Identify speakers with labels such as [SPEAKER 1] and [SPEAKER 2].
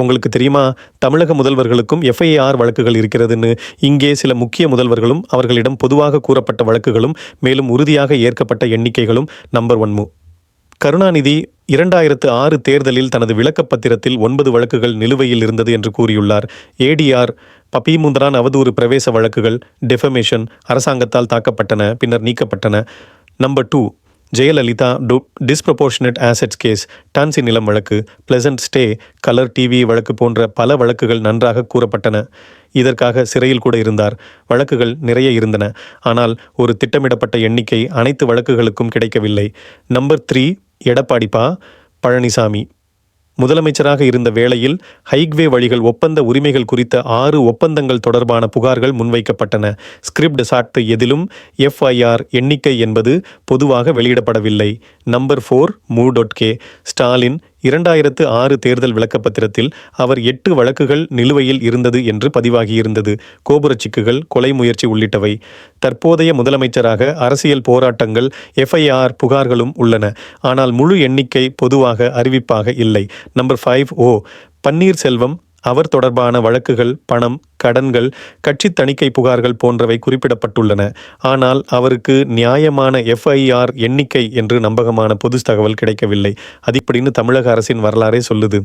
[SPEAKER 1] உங்களுக்கு தெரியுமா? தமிழக முதல்வர்களுக்கும் எஃப்ஐஆர் வழக்குகள் இருக்கிறதுன்னு. இங்கே சில முக்கிய முதல்வர்களும் அவர்களிடம் பொதுவாக கூறப்பட்ட வழக்குகளும் மேலும் உறுதியாக ஏற்கப்பட்ட எண்ணிக்கைகளும் நம்பர் ஒன் மு. கருணாநிதி இரண்டாயிரத்து ஆறு தேர்தலில் தனது விளக்கப்பத்திரத்தில் ஒன்பது வழக்குகள் நிலுவையில் இருந்தது என்று கூறியுள்ளார். ஏடிஆர் பபிமுந்திரான் அவதூறு பிரவேச வழக்குகள் டெஃபமேஷன் அரசாங்கத்தால் தாக்கப்பட்டன பின்னர் நீக்கப்பட்டன. Number two Jayalalithaa to disproportionate assets case TANSI நிலம் வழக்கு பிளசன்ட் ஸ்டே கலர் டிவி வழக்கு போன்ற பல வழக்குகள் நன்றாக கூறப்பட்டன. இதற்காக சிறையில் கூட இருந்தார். வழக்குகள் நிறைய இருந்தன. ஆனால் ஒரு திட்டமிடப்பட்ட எண்ணிக்கை அனைத்து வழக்குகளுக்கும் கிடைக்கவில்லை. நம்பர் த்ரீ எடப்பாடி பா பழனிசாமி. முதலமைச்சராக இருந்த வேளையில் ஹைக்வே வழிகள் ஒப்பந்த உரிமைகள் குறித்த ஆறு ஒப்பந்தங்கள் தொடர்பான புகார்கள் முன்வைக்கப்பட்டன. ஸ்கிரிப்ட் சாட்டு எதிலும் எஃப்ஐஆர் எண்ணிக்கை என்பது பொதுவாக வெளியிடப்படவில்லை. நம்பர் ஃபோர் மூ டொட்கே ஸ்டாலின் இரண்டாயிரத்து ஆறு தேர்தல் விளக்கப்பத்திரத்தில் அவர் எட்டு வழக்குகள் நிலுவையில் இருந்தது என்று பதிவாகியிருந்தது. கோபுரச் சிக்குகள் கொலை முயற்சி உள்ளிட்டவை. தற்போதைய முதலமைச்சராக அரசியல் போராட்டங்கள் எஃப்ஐஆர் புகார்களும் உள்ளன. ஆனால் முழு எண்ணிக்கை பொதுவாக அறிவிப்பாக இல்லை. Number five O. பன்னீர்செல்வம் அவர் தொடர்பான வழக்குகள் பணம் கடன்கள் கட்சி தணிக்கை புகார்கள் போன்றவை குறிப்பிடப்பட்டுள்ளன. ஆனால் அவருக்கு நியாயமான எஃப்ஐஆர் எண்ணிக்கை என்று நம்பகமான பொது தகவல் கிடைக்கவில்லை. அதிப்படின்னு தமிழக அரசின் வரலாறே சொல்லுது.